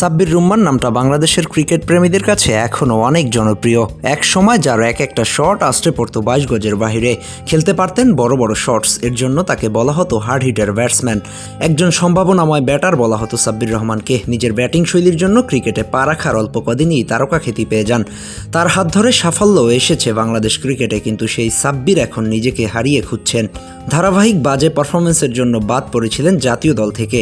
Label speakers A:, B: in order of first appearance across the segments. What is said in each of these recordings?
A: সাব্বির রুম্মান নামটা বাংলাদেশের ক্রিকেট প্রেমীদের কাছে এখনও অনেক জনপ্রিয়। এক সময় যার এক একটা শট আসতে পড়তো বাইশ গজের বাহিরে, খেলতে পারতেন বড় বড় শটস। এর জন্য তাকে বলা হতো হার্ড হিটার ব্যাটসম্যান। একজন সম্ভাবনাময় ব্যাটার বলা হতো সাব্বির রহমানকে। নিজের ব্যাটিং শৈলীর জন্য ক্রিকেটে পা রাখার অল্প কদিনই তারকা খ্যাতি পেয়ে যান। তার হাত ধরে সাফল্য এসেছে বাংলাদেশ ক্রিকেটে, কিন্তু সেই সাব্বির এখন নিজেকে হারিয়ে খুঁজছেন। ধারাবাহিক বাজে পারফরমেন্সের জন্য বাদ পড়েছিলেন জাতীয় দল থেকে।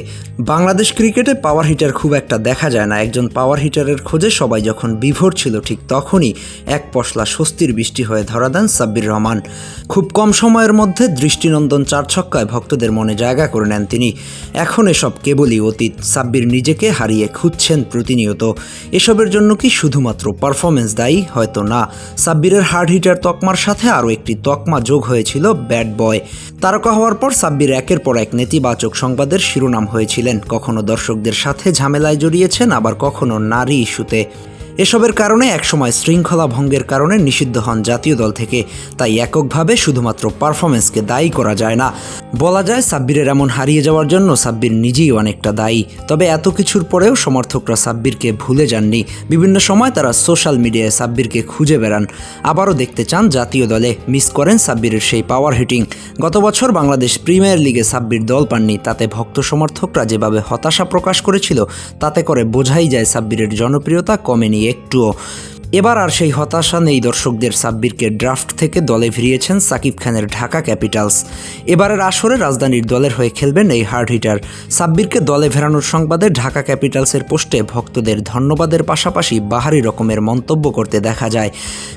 A: বাংলাদেশ ক্রিকেটে পাওয়ার হিটার খুব একটা দেখা যায় না। একজন পাওয়ার হিটারের খোঁজে সবাই যখন বিভোর ছিল ঠিক তখনই এক পশলা স্বস্তির বৃষ্টি হয়ে ধরা দেন সাব্বির রহমান। খুব কম সময়ের মধ্যে দৃষ্টিনন্দন চার ছক্কায় ভক্তদের মনে জায়গা করে নেন তিনি। এখন এসব কেবলই অতীত। সাব্বির নিজেকে হারিয়ে খুঁজছেন প্রতিনিয়ত। এসবের জন্য কি শুধুমাত্র পারফরমেন্স দায়ী? হয়তো না। সাব্বিরের হার্ড হিটার তকমার সাথে আরও একটি তকমা যোগ হয়েছিল ব্যাড বয় তারকা হওয়ার পর সাব্বির একের পর এক নেতিবাচক সংবাদের শিরোনাম হয়েছিলেন। কখনো দর্শকদের সাথে ঝামেলায় জড়িয়েছেন আবার কখনো নারী ইস্যুতে এসবের কারণে একসময় শৃঙ্খলা ভঙ্গের কারণে নিষিদ্ধ হন জাতীয় দল থেকে। তাই এককভাবে শুধুমাত্র পারফরমেন্সকে দায়ী করা যায় না। বলা যায়, সাব্বিরের এমন হারিয়ে যাওয়ার জন্য সাব্বির নিজেই অনেকটা দায়ী। তবে এত কিছুর পরেও সমর্থকরা সাব্বিরকে ভুলে যাননি। বিভিন্ন সময় তারা সোশ্যাল মিডিয়ায় সাব্বিরকে খুঁজে বেড়ান। আবারও দেখতে চান জাতীয় দলে। মিস করেন সাব্বিরের সেই পাওয়ার হিটিং। গত বছর বাংলাদেশ প্রিমিয়ার লিগে সাব্বির দল পাননি। তাতে ভক্ত সমর্থকরা যেভাবে হতাশা প্রকাশ করেছিল, তাতে করে বোঝাই যায় সাব্বিরের জনপ্রিয়তা কমেনি। একটুও এবার আর সেই হতাশা নেই দর্শকদের সাব্বিরকে ড্রাফট থেকে দলে ফিরিয়েছেন সাকিব খানের ঢাকা ক্যাপিটালস। এবারের আসরে রাজধানীর দলের হয়ে খেলবেন এই হার্ড হিটার। সাব্বিরকে দলে ফেরানোর সংবাদে ঢাকা ক্যাপিটালসের পোস্টে ভক্তদের ধন্যবাদের পাশাপাশি বাহারি রকমের মন্তব্য করতে দেখা যায়।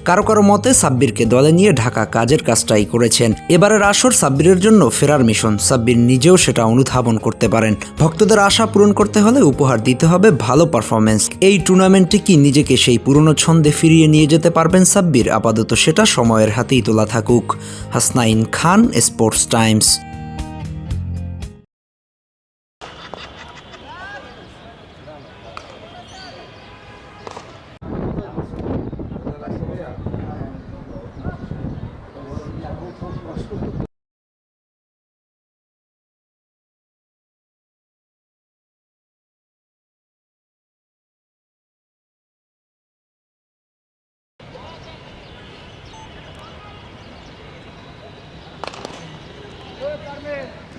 A: কারও কারও মতে সাব্বিরকে দলে নিয়ে ঢাকা কাজের কাজটাই করেছেন। এবারের আসর সাব্বিরের জন্য ফেরার মিশন। সাব্বির নিজেও সেটা অনুধাবন করতে পারেন। ভক্তদের আশা পূরণ করতে হলে উপহার দিতে হবে ভালো পারফরমেন্স এই টুর্নামেন্টে কি নিজেকে সেই পুরনো ছন্দে দলে ফিরিয়ে নিয়ে যেতে পারবেন সাব্বির, আপাতত সেটা সময়ের হাতেই তোলা থাকুক। Hasnain Khan, Sports Times. Carmen!